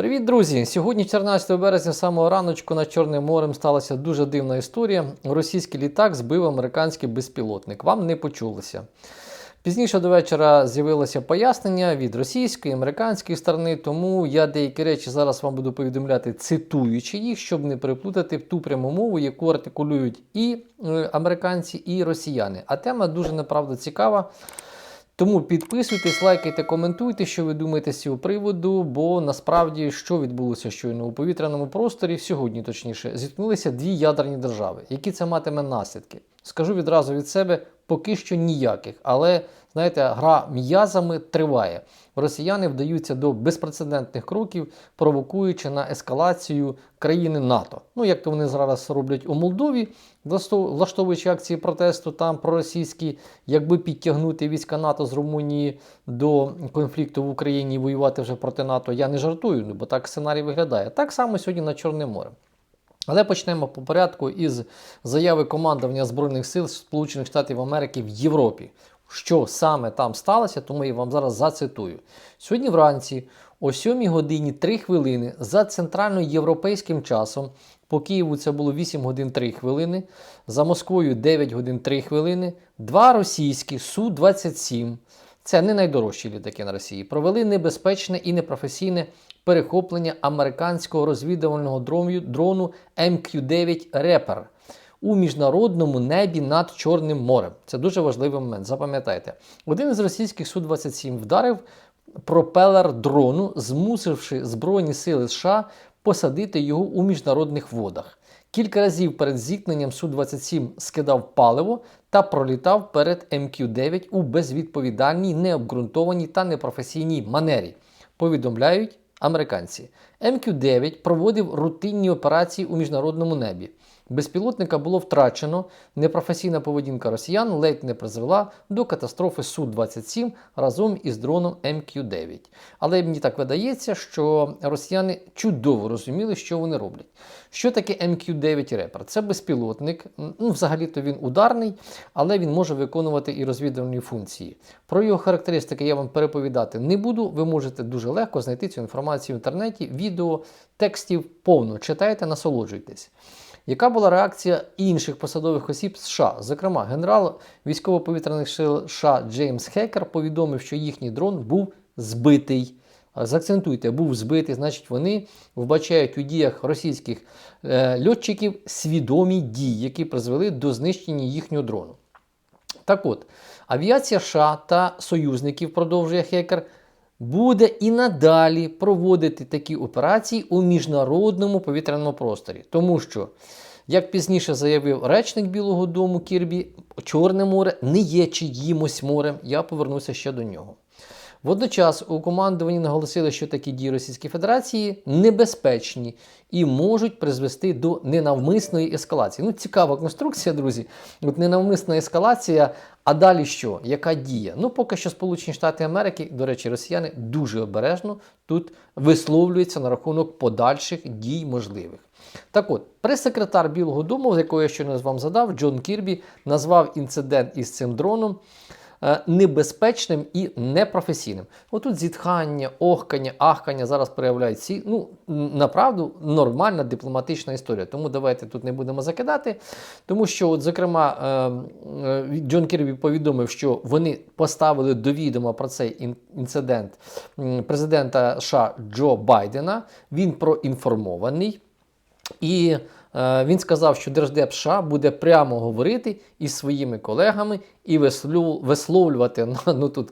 Привіт, друзі! Сьогодні, 14 березня, самого раночку над Чорним морем сталася дуже дивна історія. Російський літак збив американський безпілотник. Вам не почулося. Пізніше до вечора з'явилося пояснення від російської, американської сторони, тому я деякі речі зараз вам буду повідомляти, цитуючи їх, щоб не переплутати в ту пряму мову, яку артикулюють і е, американці, і росіяни. А тема дуже направду цікава. Тому підписуйтесь, лайкайте, коментуйте, що ви думаєте з цього приводу, бо насправді що відбулося щойно у повітряному просторі, сьогодні точніше, зіткнулися дві ядерні держави. Які це матиме наслідки? Скажу відразу від себе, поки що ніяких, але знаєте, гра м'язами триває. Росіяни вдаються до безпрецедентних кроків, провокуючи на ескалацію країни НАТО. Ну як то вони зараз роблять у Молдові, влаштовуючи акції протесту там проросійські, якби підтягнути війська НАТО з Румунії до конфлікту в Україні і воювати вже проти НАТО. Я не жартую, бо так сценарій виглядає. Так само сьогодні на Чорне море. Але почнемо по порядку із заяви командування Збройних сил Сполучених Штатів Америки в Європі. Що саме там сталося, тому я вам зараз зацитую. Сьогодні вранці, о 7 годині 3 хвилини за центральноєвропейським часом, по Києву це було 8 годин 3 хвилини, за Москвою 9 годин 3 хвилини, два російські Су-27, це не найдорожчі літаки на Росії, провели небезпечне і непрофесійне перехоплення американського розвідувального дрону MQ-9 Репер у міжнародному небі над Чорним морем. Це дуже важливий момент. Запам'ятайте, один із російських Су-27 вдарив пропелер дрону, змусивши Збройні сили США посадити його у міжнародних водах. Кілька разів перед зіткненням Су-27 скидав паливо та пролітав перед МК-9 у безвідповідальній, необґрунтованій та непрофесійній манері. Повідомляють американці. МК-9 проводив рутинні операції у міжнародному небі. Безпілотника було втрачено. Непрофесійна поведінка росіян ледь не призвела до катастрофи Су-27 разом із дроном МК-9. Але мені так видається, що росіяни чудово розуміли, що вони роблять. Що таке МК-9 Репер? Це безпілотник, ну, взагалі-то він ударний, але він може виконувати і розвідувальні функції. Про його характеристики я вам переповідати не буду. Ви можете дуже легко знайти цю інформацію в інтернеті, відео, текстів повно. Читайте, насолоджуйтесь. Яка була реакція інших посадових осіб США? Зокрема, генерал військово-повітряних сил США Джеймс Хекер повідомив, що їхній дрон був збитий. Заакцентуйте, був збитий, значить, вони вбачають у діях російських е, льотчиків свідомі дії, які призвели до знищення їхнього дрону. Так от, авіація США та союзників, продовжує Хекер, буде і надалі проводити такі операції у міжнародному повітряному просторі. Тому що, як пізніше заявив речник Білого Дому Кірбі, Чорне море не є чиїмось морем. Я повернуся ще до нього. Водночас у командуванні наголосили, що такі дії Російської Федерації небезпечні і можуть призвести до ненавмисної ескалації. Ну, цікава конструкція, друзі. От ненавмисна ескалація. А далі що? Яка дія? Ну, поки що Сполучені Штати Америки, до речі, росіяни дуже обережно тут висловлюються на рахунок подальших дій можливих. Так от, прес-секретар Білого Дому, з якого я щойно вам задав, Джон Кірбі, назвав інцидент із цим дроном. Е, небезпечним і непрофесійним. Отут зітхання, охкання, ахкання зараз проявляють всі. Ну, направду, нормальна дипломатична історія. Тому давайте тут не будемо закидати. Тому що, от, зокрема, е, е, Джон Кірбі повідомив, що вони поставили до відома про цей інцидент президента США Джо Байдена. Він проінформований. І е, він сказав, що Держдеп США буде прямо говорити із своїми колегами і висловлювати ну тут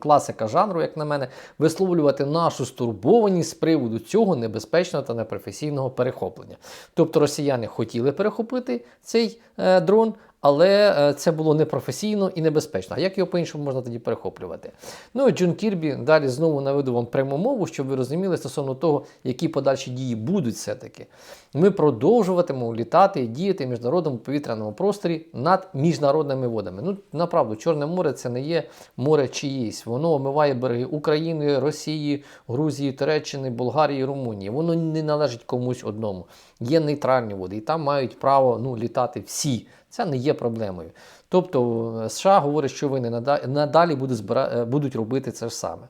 класика жанру, як на мене, висловлювати нашу стурбованість з приводу цього небезпечного та непрофесійного перехоплення. Тобто росіяни хотіли перехопити цей е, дрон, але е, це було непрофесійно і небезпечно. А як його по-іншому можна тоді перехоплювати? Ну і Джон Кірбі далі знову наведу вам пряму мову, щоб ви розуміли стосовно того, які подальші дії будуть все-таки. Ми продовжуватимемо літати і діяти в міжнародному повітряному просторі над міжнародними водами. Ну, направду, Чорне море це не є море чиїсь. Воно омиває береги України, Росії, Грузії, Туреччини, Болгарії, Румунії. Воно не належить комусь одному. Є нейтральні води, і там мають право ну, літати всі. Це не є проблемою. Тобто е, США говорять, що вони нада- надалі е, будуть робити це ж саме.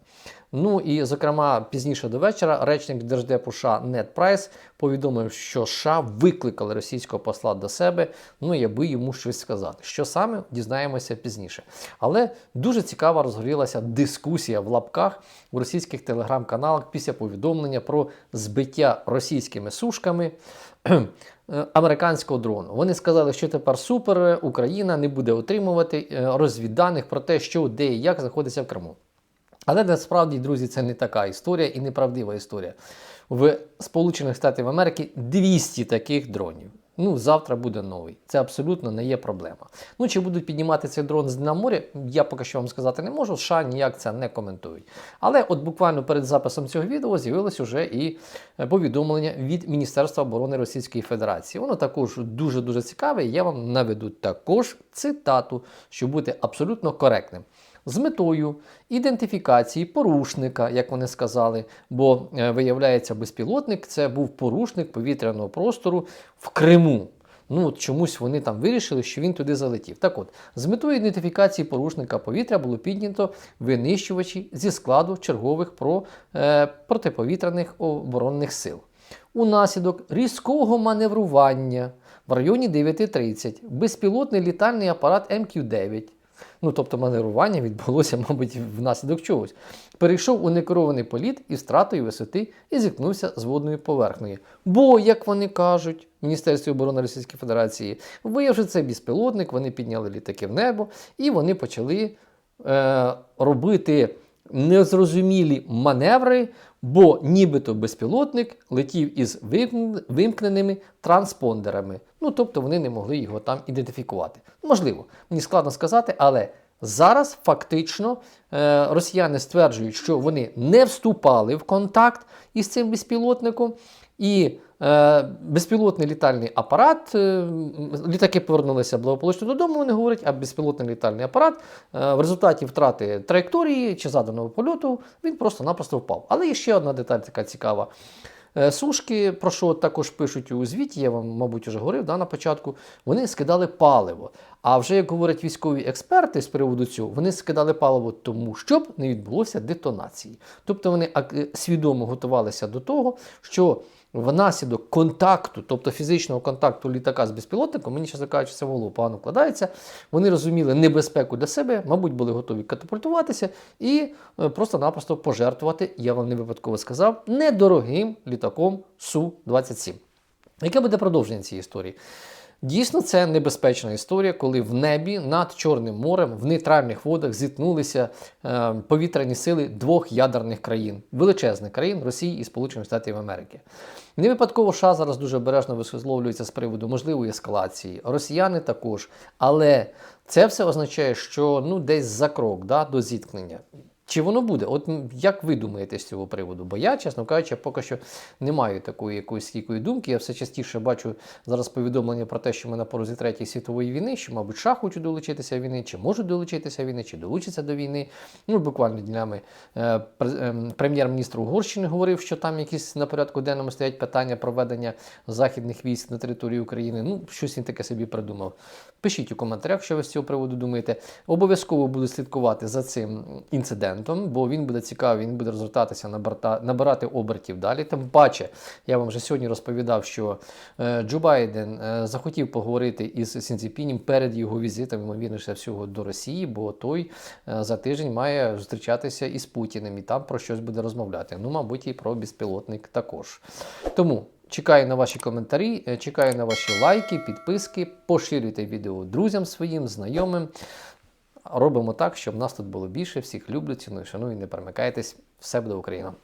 Ну і, зокрема, пізніше до вечора речник Держдепу США Нед Прайс повідомив, що США викликали російського посла до себе, ну і аби йому щось сказати. Що саме дізнаємося пізніше. Але дуже цікаво розгорілася дискусія в лапках у російських телеграм-каналах після повідомлення про збиття російськими сушками американського дрону. Вони сказали, що тепер супер Україна не буде отримувати е, розвідданих про те, що де і як знаходиться в Криму. Але насправді, друзі, це не така історія і неправдива історія. В Сполучених Штатах Америки 200 таких дронів. Ну, завтра буде новий. Це абсолютно не є проблема. Ну, чи будуть піднімати цей дрон з дна моря, я поки що вам сказати не можу. США ніяк це не коментують. Але от буквально перед записом цього відео з'явилось уже і е, повідомлення від Міністерства оборони Російської Федерації. Воно також дуже-дуже цікаве. Я вам наведу також цитату, щоб бути абсолютно коректним з метою ідентифікації порушника, як вони сказали, бо е, виявляється, безпілотник це був порушник повітряного простору в Криму. Ну, от чомусь вони там вирішили, що він туди залетів. Так от, з метою ідентифікації порушника повітря було піднято винищувачі зі складу чергових про, е, протиповітряних оборонних сил. Унаслідок різкого маневрування в районі 9.30 безпілотний літальний апарат МК-9 ну тобто маневрування відбулося, мабуть, внаслідок чогось. Перейшов у некерований політ із втратою висоти і зіткнувся з водною поверхнею. Бо, як вони кажуть, в Міністерстві оборони Російської Федерації, виявивши цей безпілотник, вони підняли літаки в небо і вони почали е, робити незрозумілі маневри, бо нібито безпілотник летів із вимкн- вимкненими транспондерами. Ну, тобто вони не могли його там ідентифікувати. Можливо, мені складно сказати, але зараз фактично е, росіяни стверджують, що вони не вступали в контакт із цим безпілотником. І е, безпілотний літальний апарат, е, літаки повернулися благополучно додому, вони говорять, а безпілотний літальний апарат е, в результаті втрати траєкторії чи заданого польоту він просто-напросто впав. Але є ще одна деталь така цікава. Е, Сушки, про що також пишуть у звіті, я вам, мабуть, вже говорив да, на початку, вони скидали паливо. А вже як говорять військові експерти з приводу цього, вони скидали паливо тому, щоб не відбулося детонації. Тобто вони свідомо готувалися до того, що внаслідок контакту, тобто фізичного контакту літака з безпілотником, мені чесно кажучи, це в голову погано вкладається. Вони розуміли небезпеку для себе, мабуть, були готові катапультуватися і е, просто-напросто пожертвувати, я вам не випадково сказав, недорогим літаком Су-27. Яке буде продовження цієї історії? Дійсно, це небезпечна історія, коли в небі над Чорним морем в нейтральних водах зіткнулися е, повітряні сили двох ядерних країн, величезних країн Росії і Сполучених Штатів Америки. Не випадково США зараз дуже обережно висловлюється з приводу можливої ескалації. Росіяни також. Але це все означає, що ну десь за крок да, до зіткнення. Чи воно буде? От як ви думаєте з цього приводу? Бо я, чесно кажучи, поки що не маю такої якоїсь стійкої думки. Я все частіше бачу зараз повідомлення про те, що ми на порозі третьої світової війни, що, мабуть, США хочуть долучитися війни, чи можуть долучитися війни, чи долучаться до війни. Ну, буквально днями е, ем, прем'єр-міністр Угорщини говорив, що там якісь на порядку денному стоять питання проведення західних військ на території України. Ну, щось він таке собі придумав. Пишіть у коментарях, що ви з цього приводу думаєте. Обов'язково буду слідкувати за цим інцидентом, бо він буде цікавий, він буде розвертатися, набирати обертів далі. Тим паче, я вам вже сьогодні розповідав, що е, Джо Байден е, захотів поговорити із Сінцепінім перед його візитом, ймовірніше всього, до Росії, бо той е, за тиждень має зустрічатися із Путіним і там про щось буде розмовляти. Ну, мабуть, і про безпілотник також. Тому. Чекаю на ваші коментарі, чекаю на ваші лайки, підписки, поширюйте відео друзям своїм, знайомим. Робимо так, щоб нас тут було більше. Всіх люблю, ціную, шаную, не перемикайтесь. Все буде Україна!